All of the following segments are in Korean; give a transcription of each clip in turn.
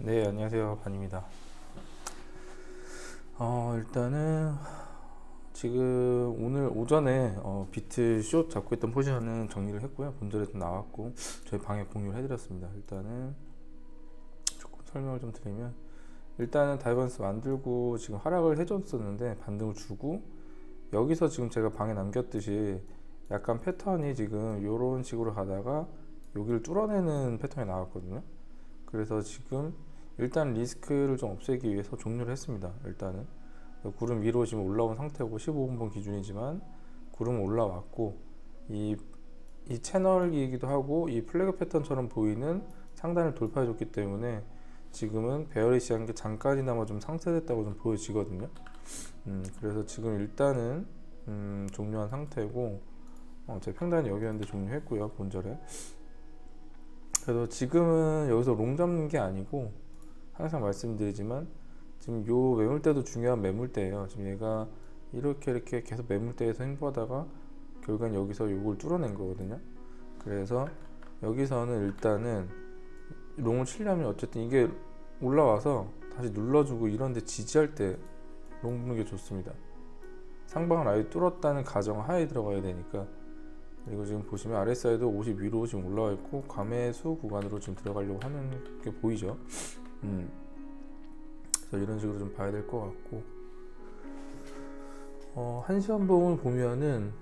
네, 안녕하세요. 반입니다. 어, 일단은 지금 오늘 오전에 어, 비트 숏 잡고 있던 포지션은 정리를 했고요. 본절에 좀 나왔고 저희 방에 공유를 해드렸습니다. 일단은 조금 설명을 좀 드리면 일단은 다이버스 만들고 지금 하락을 해줬었는데 반등을 주고 여기서 지금 제가 방에 남겼듯이 약간 패턴이 지금 이런 식으로 가다가 여기를 뚫어내는 패턴이 나왔거든요. 그래서 지금 일단 리스크를 좀 없애기 위해서 종료를 했습니다. 일단은 구름 위로 지금 올라온 상태고 15분분 기준이지만 구름 올라왔고 이, 이 채널이기도 하고 이 플래그 패턴처럼 보이는 상단을 돌파해줬기 때문에 지금은 베어리시한 게 잠깐이나마 좀 상쇄됐다고 좀 보여지거든요. 음, 그래서 지금 일단은 음, 종료한 상태고 어, 제 평단이 여기였는데 종료했고요 본절에. 그래서 지금은 여기서 롱 잡는 게 아니고 항상 말씀드리지만 지금 요 매물대도 중요한 매물대예요. 지금 얘가 이렇게 이렇게 계속 매물대에서 행보하다가 결국엔 여기서 요걸 뚫어낸 거거든요. 그래서 여기서는 일단은 롱을 치려면 어쨌든 이게 올라와서 다시 눌러주고 이런데 지지할 때 롱 부는 게 좋습니다. 상방을 아예 뚫었다는 가정 하에 들어가야 되니까 그리고 지금 보시면 RSI도 50 위로 지금 올라와 있고 감매수 구간으로 지금 들어가려고 하는 게 보이죠. 음. 그래서 이런 식으로 좀 봐야 될 것 같고 어, 한 시간 봉을 보면은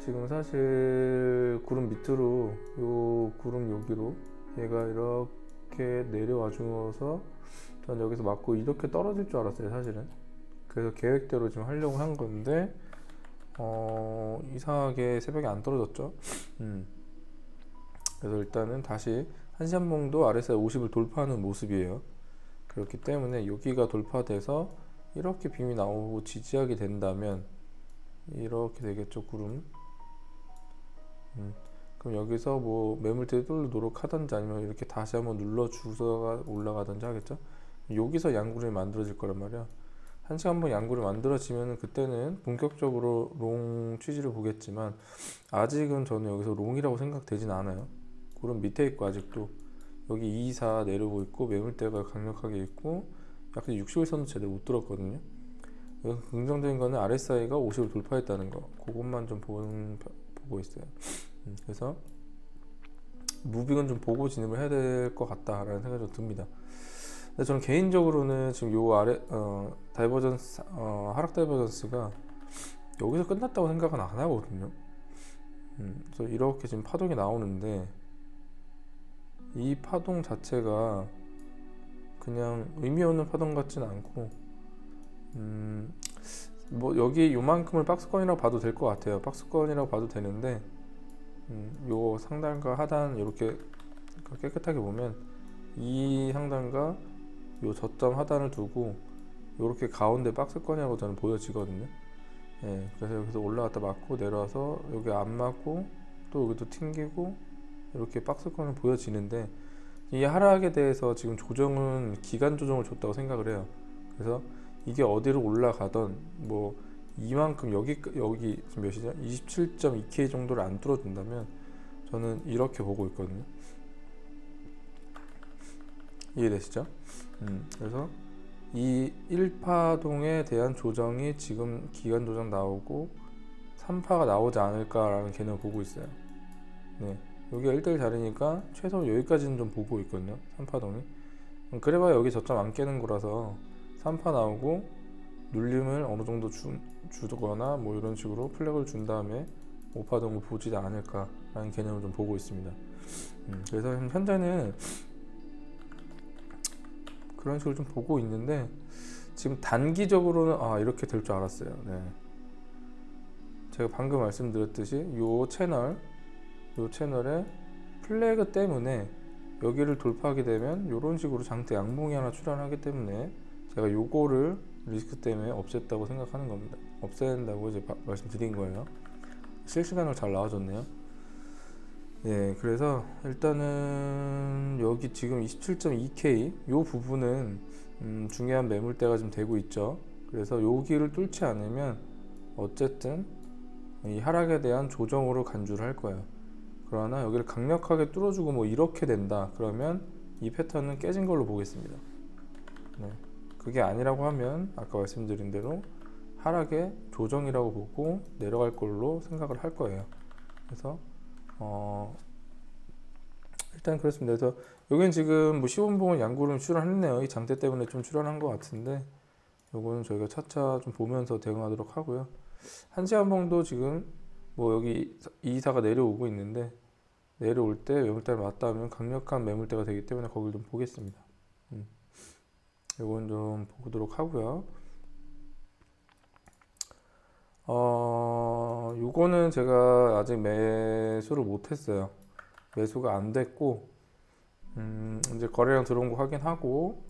지금 사실 구름 밑으로 요 구름 여기로 얘가 이렇게 내려와 주어서 전 여기서 맞고 이렇게 떨어질 줄 알았어요 사실은 그래서 계획대로 지금 하려고 한 건데 어, 이상하게 새벽에 안 떨어졌죠 음. 그래서 일단은 다시 한시한봉도 RSI 50을 돌파하는 모습이에요. 그렇기 때문에 여기가 돌파돼서 이렇게 빔이 나오고 지지하게 된다면 이렇게 되겠죠 구름. 음, 그럼 여기서 뭐 매물대 뚫도록 하든지 아니면 이렇게 다시 한번 눌러 주서가 올라가든지 하겠죠? 여기서 양구름이 만들어질 거란 말이야. 한 시간 한번 양구를 만들어지면 그때는 본격적으로 롱 취지를 보겠지만 아직은 저는 여기서 롱이라고 생각되진 않아요 구름 밑에 있고 아직도 여기 2, 4 내려오고 있고 매물대가 강력하게 있고 약간 60일선도 제대로 못 들었거든요. 긍정적인 거는 RSI가 50을 돌파했다는 거. 그것만 좀 보는, 보고 있어요. 음, 그래서 무빙은 좀 보고 진입을 해야 될 것 같다라는 생각이 좀 듭니다. 근데 저는 개인적으로는 지금 요 아래 어, 다이버전스 어, 하락 다이버전스가 여기서 끝났다고 생각은 안 하거든요. 음, 그래서 이렇게 지금 파동이 나오는데 이 파동 자체가 그냥 의미 없는 파동 같진 않고 음, 뭐 여기 요만큼을 박스권이라고 봐도 될 것 같아요. 박스권이라고 봐도 되는데 음, 요 상단과 하단 이렇게 깨끗하게 보면 이 상단과 요 저점 하단을 두고 이렇게 가운데 박스권이라고 저는 보여지거든요. 예, 그래서 여기서 올라갔다 맞고 내려와서 여기 안 맞고 또 여기도 튕기고 이렇게 박스권을 보여지는데 이 하락에 대해서 지금 조정은 기간 조정을 줬다고 생각을 해요. 그래서 이게 어디로 올라가던 뭐 이만큼 여기 여기 지금 몇이죠? 27.2K 정도를 안 뚫어준다면 저는 이렇게 보고 있거든요. 이해되시죠? 음, 그래서 이 1파동에 대한 조정이 지금 기간 조정 나오고 3파가 나오지 않을까라는 개념을 보고 있어요. 네. 여기가 1대1 자리니까 최소 여기까지는 좀 보고 있거든요. 3파동이. 그래봐야 여기 저점 안 깨는 거라서 3파 나오고 눌림을 어느 정도 주, 주거나 뭐 이런 식으로 플렉을 준 다음에 5파동을 보지 않을까 라는 개념을 좀 보고 있습니다. 음, 그래서 현재는 그런 식으로 좀 보고 있는데 지금 단기적으로는 아 이렇게 될 줄 알았어요. 네. 제가 방금 말씀드렸듯이 이 채널 이 채널에 플래그 때문에 여기를 돌파하게 되면 이런 식으로 장대 양봉이 하나 출현하기 때문에 제가 요거를 리스크 때문에 없앴다고 생각하는 겁니다. 없애야 된다고 이제 바, 말씀드린 거예요. 실시간으로 잘 나와줬네요. 예, 그래서 일단은 여기 지금 27.2K 요 부분은 음, 중요한 매물대가 좀 되고 있죠. 그래서 여기를 뚫지 않으면 어쨌든 이 하락에 대한 조정으로 간주를 할 거예요. 그러나 여기를 강력하게 뚫어주고 뭐 이렇게 된다. 그러면 이 패턴은 깨진 걸로 보겠습니다. 네. 그게 아니라고 하면 아까 말씀드린 대로 하락의 조정이라고 보고 내려갈 걸로 생각을 할 거예요. 그래서 어 일단 그렇습니다. 그래서 여기는 지금 뭐 시원봉은 양구름 출현했네요. 이 장대 때문에 좀 출현한 것 같은데 요거는 저희가 차차 좀 보면서 대응하도록 하고요. 한시간봉도 지금 뭐 여기 이사가 내려오고 있는데 내려올 때 매물대를 맞닿으면 강력한 매물대가 되기 때문에 거기를 좀 보겠습니다. 음. 요건 좀 보도록 하고요. 어, 요거는 제가 아직 매수를 못했어요. 매수가 안 됐고, 음, 이제 거래량 들어온 거 확인하고,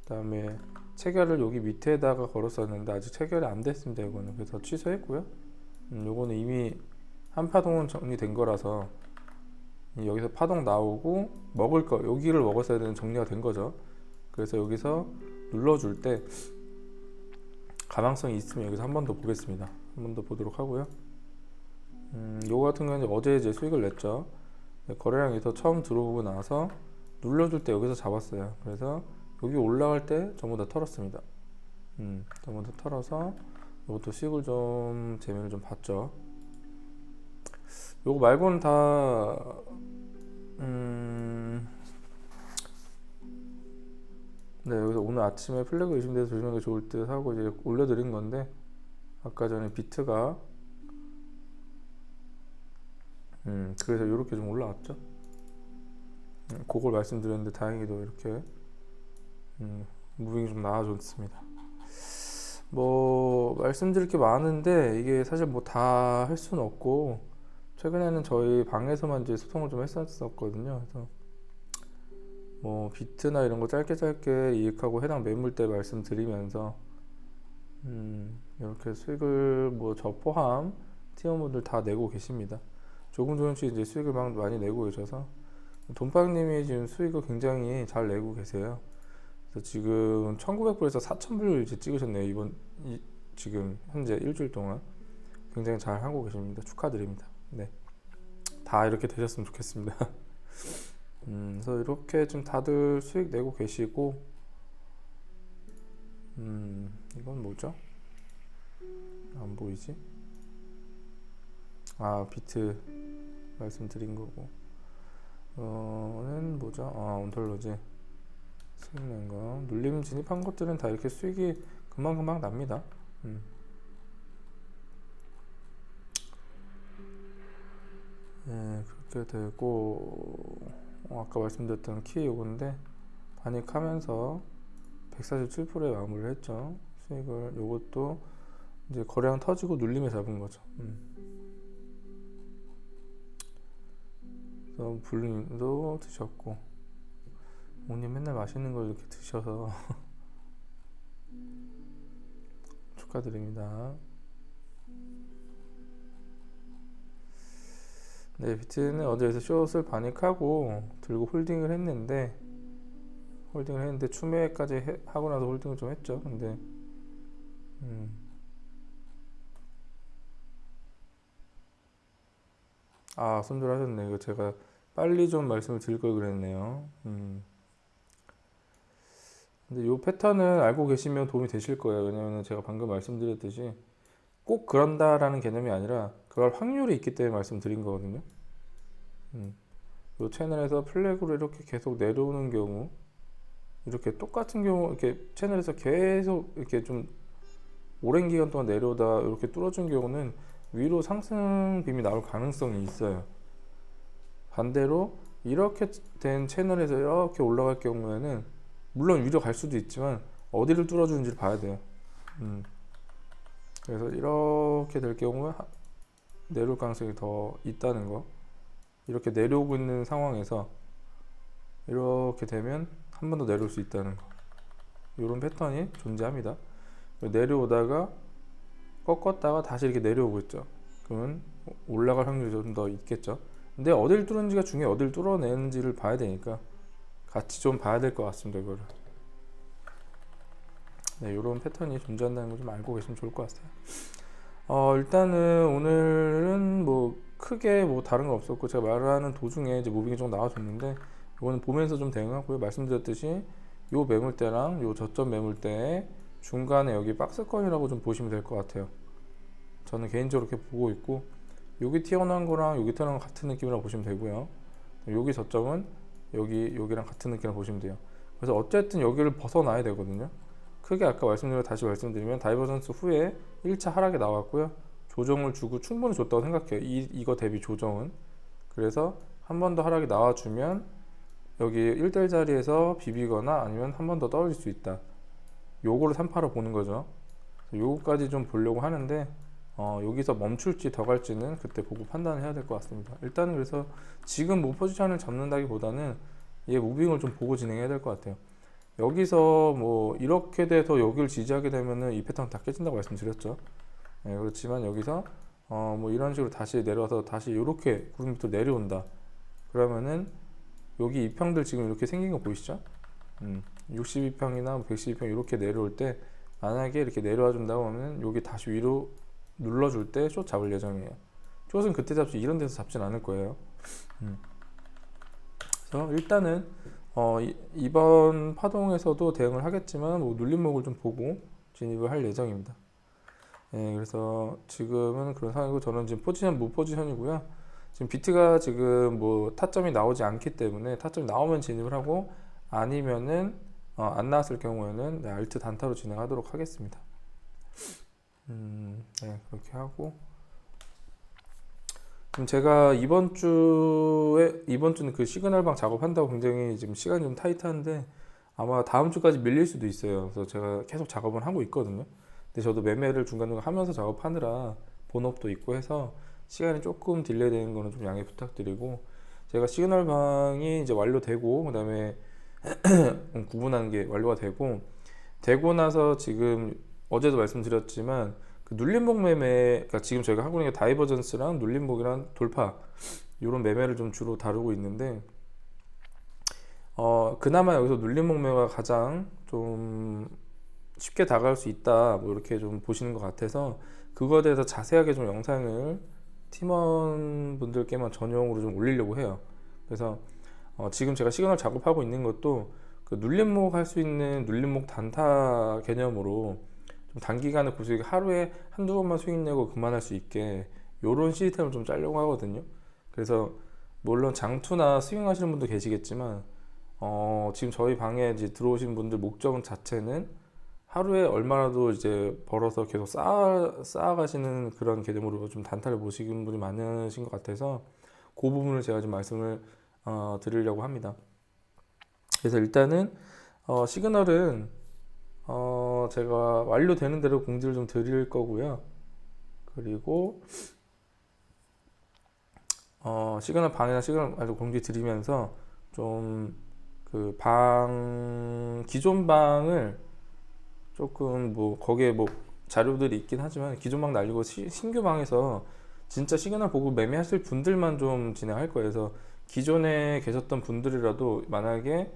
그 다음에 체결을 여기 밑에다가 걸었었는데 아직 체결이 안 됐습니다. 이거는 그래서 취소했고요. 음, 요거는 이미 한 파동은 정리된 거라서 이 여기서 파동 나오고 먹을 거 여기를 먹었어야 되는 정리가 된 거죠. 그래서 여기서 눌러줄 때 가망성이 있으면 여기서 한 번 더 보겠습니다. 한 번 더 보도록 하고요. 음, 요거 같은 경우는 어제 이제 수익을 냈죠. 네, 거래량에서 처음 들어오고 나서 눌러줄 때 여기서 잡았어요. 그래서 여기 올라갈 때 전부 다 털었습니다. 음, 전부 다 털어서 이것도 수익을 좀 재미를 좀 봤죠. 요거 말고는 다 음. 네, 여기서 오늘 아침에 플래그 의심돼서 조심하는 게 좋을 듯 하고 이제 올려드린 건데 아까 전에 비트가 음 그래서 이렇게 좀 올라왔죠. 음, 그걸 말씀드렸는데 다행히도 이렇게 음, 무빙이 좀 나아졌습니다. 뭐 말씀드릴 게 많은데 이게 사실 뭐 다 할 수는 없고 최근에는 저희 방에서만 이제 소통을 좀 했었거든요. 그래서 뭐 비트나 이런 거 짧게 짧게 이익하고 해당 매물대 말씀드리면서 음, 이렇게 수익을 뭐 저 포함 팀원분들 다 내고 계십니다. 조금 조금씩 이제 수익을 막 많이 내고 계셔서 돈빵님이 지금 수익을 굉장히 잘 내고 계세요. 그래서 지금 1,900불에서 4,000불 이제 찍으셨네요. 이번 이, 지금 현재 일주일 동안 굉장히 잘 하고 계십니다. 축하드립니다. 네, 다 이렇게 되셨으면 좋겠습니다. 음, 그래서 이렇게 좀 다들 수익 내고 계시고, 음, 이건 뭐죠? 안 보이지? 아, 비트 말씀드린 거고. 어는 뭐죠? 아, 온톨로지. 수익 낸 거. 눌림 진입한 것들은 다 이렇게 수익이 금방금방 납니다. 음. 네, 그렇게 되고 어, 아까 말씀드렸던 키 요건데 반익하면서 147%에 마무리를 했죠. 수익을 요것도 이제 거래량 터지고 눌림에 잡은 거죠. 음. 블루님도 드셨고 오님 맨날 맛있는 걸 이렇게 드셔서 축하드립니다. 네, 비트는 어제에서 숏을 반익하고 들고 홀딩을 했는데 홀딩을 했는데 추매까지 해, 하고 나서 홀딩을 좀 했죠. 근데 음. 아, 손절하셨네. 이거 제가 빨리 좀 말씀을 드릴 걸 그랬네요. 음. 근데 이 패턴은 알고 계시면 도움이 되실 거예요. 왜냐면 제가 방금 말씀드렸듯이 꼭 그런다라는 개념이 아니라 그럴 확률이 있기 때문에 말씀드린 거거든요. 음. 이 채널에서 플래그로 이렇게 계속 내려오는 경우, 이렇게 똑같은 경우, 이렇게 채널에서 계속 이렇게 좀 오랜 기간 동안 내려오다 이렇게 뚫어준 경우는 위로 상승 빔이 나올 가능성이 있어요. 반대로 이렇게 된 채널에서 이렇게 올라갈 경우에는 물론 위로 갈 수도 있지만 어디를 뚫어주는지를 봐야 돼요. 음. 그래서 이렇게 될 경우에 내려올 가능성이 더 있다는 거. 이렇게 내려오고 있는 상황에서 이렇게 되면 한 번 더 내려올 수 있다는 거. 이런 패턴이 존재합니다. 내려오다가 꺾었다가 다시 이렇게 내려오고 있죠. 그러면 올라갈 확률이 좀 더 있겠죠. 근데 어딜 뚫는지가 중요해. 어딜 뚫어내는지를 봐야 되니까 같이 좀 봐야 될 것 같습니다. 이거를. 네, 이런 패턴이 존재한다는 걸 좀 알고 계시면 좋을 것 같아요. 어, 일단은 오늘은 뭐 크게 뭐 다른 거 없었고 제가 말하는 도중에 이제 무빙이 좀 나와줬는데 이거는 보면서 좀 대응하고요. 말씀드렸듯이 요 매물대랑 요 저점 매물대 중간에 여기 박스권이라고 좀 보시면 될 것 같아요. 저는 개인적으로 이렇게 보고 있고 여기 튀어나온 거랑 여기 튀어나온 거 같은 느낌이라고 보시면 되고요. 여기 저점은 여기 여기랑 같은 느낌이라고 보시면 돼요. 그래서 어쨌든 여기를 벗어나야 되거든요. 크게 아까 말씀드린 다시 말씀드리면 다이버전스 후에 1차 하락이 나왔고요. 조정을 주고 충분히 줬다고 생각해요. 이, 이거 대비 조정은. 그래서 한 번 더 하락이 나와주면 여기 1대1 자리에서 비비거나 아니면 한 번 더 떨어질 수 있다. 요거를 3파로 보는 거죠. 요거까지 좀 보려고 하는데 어, 여기서 멈출지 더 갈지는 그때 보고 판단을 해야 될 것 같습니다. 일단은 그래서 지금 뭐 포지션을 잡는다기보다는 얘 무빙을 좀 보고 진행해야 될 것 같아요. 여기서 뭐 이렇게 돼서 여기를 지지하게 되면은 이 패턴 다 깨진다고 말씀드렸죠. 네, 그렇지만 여기서 어, 뭐 이런 식으로 다시 내려와서 다시 이렇게 구름 밑으로 내려온다. 그러면은 여기 이평들 지금 이렇게 생긴 거 보이시죠? 음, 62평이나 112평 이렇게 내려올 때 만약에 이렇게 내려와 준다고 하면 여기 다시 위로 눌러줄 때 숏 잡을 예정이에요. 숏은 그때 잡지 이런 데서 잡진 않을 거예요. 음. 그래서 일단은 어, 이, 이번 파동에서도 대응을 하겠지만 뭐 눌림목을 좀 보고 진입을 할 예정입니다. 예, 그래서 지금은 그런 상황이고 저는 지금 포지션 무 포지션이고요. 지금 비트가 지금 뭐 타점이 나오지 않기 때문에 타점이 나오면 진입을 하고 아니면은 어, 안 나왔을 경우에는 네, 알트 단타로 진행하도록 하겠습니다. 음, 네, 그렇게 하고 지금 제가 이번 주에 이번 주는 그 시그널방 작업한다고 굉장히 지금 시간이 좀 타이트한데 아마 다음 주까지 밀릴 수도 있어요. 그래서 제가 계속 작업을 하고 있거든요. 근데 저도 매매를 중간중간 하면서 작업하느라 본업도 있고 해서 시간이 조금 딜레이 되는 거는 좀 양해 부탁드리고 제가 시그널 방이 이제 완료되고 그다음에 구분하는 게 완료가 되고 되고 나서 지금 어제도 말씀드렸지만 그 눌림목 매매 그러니까 지금 저희가 하고 있는 게 다이버전스랑 눌림목이랑 돌파 이런 매매를 좀 주로 다루고 있는데 어 그나마 여기서 눌림목 매매가 가장 좀 쉽게 다가갈 수 있다 뭐 이렇게 좀 보시는 것 같아서 그거에 대해서 자세하게 좀 영상을 팀원 분들께만 전용으로 좀 올리려고 해요. 그래서 어, 지금 제가 시그널 작업하고 있는 것도 그 눌림목 할 수 있는 눌림목 단타 개념으로 좀 단기간에 구수익 하루에 한두 번만 수익 내고 그만할 수 있게 요런 시스템을 좀 짜려고 하거든요. 그래서 물론 장투나 스윙하시는 분도 계시겠지만 어, 지금 저희 방에 이제 들어오신 분들 목적 자체는 하루에 얼마라도 이제 벌어서 계속 쌓아, 쌓아가시는 그런 개념으로 좀 단타를 보시는 분이 많으신 것 같아서 그 부분을 제가 좀 말씀을 어, 드리려고 합니다. 그래서 일단은 어, 시그널은 어, 제가 완료되는 대로 공지를 좀 드릴 거고요. 그리고 어, 시그널 방이나 시그널 말고 공지 드리면서 좀 그 방 기존 방을 조금 뭐 거기에 뭐 자료들이 있긴 하지만 기존 방 날리고 시, 신규 방에서 진짜 시그널 보고 매매하실 분들만 좀 진행할 거예요. 그래서 기존에 계셨던 분들이라도 만약에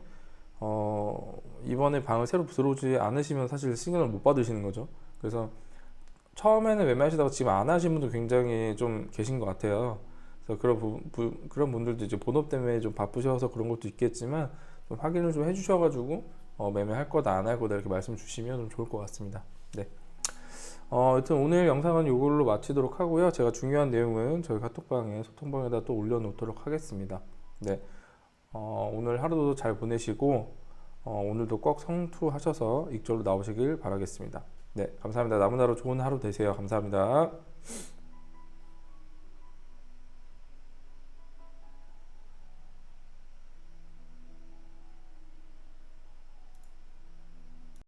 어 이번에 방을 새로 들어오지 않으시면 사실 시그널 못 받으시는 거죠. 그래서 처음에는 매매하시다가 지금 안 하신 분도 굉장히 좀 계신 것 같아요. 그래서 그런 부, 부, 그런 분들도 이제 본업 때문에 좀 바쁘셔서 그런 것도 있겠지만 좀 확인을 좀 해주셔가지고 어, 매매할 거다 안 할 거다 이렇게 말씀 주시면 좀 좋을 것 같습니다. 네. 어, 여튼 오늘 영상은 이걸로 마치도록 하고요. 제가 중요한 내용은 저희 카톡방에 소통방에다 또 올려놓도록 하겠습니다. 네. 어, 오늘 하루도 잘 보내시고 어, 오늘도 꼭 성투하셔서 익절로 나오시길 바라겠습니다. 네, 감사합니다. 남은 하루 좋은 하루 되세요. 감사합니다.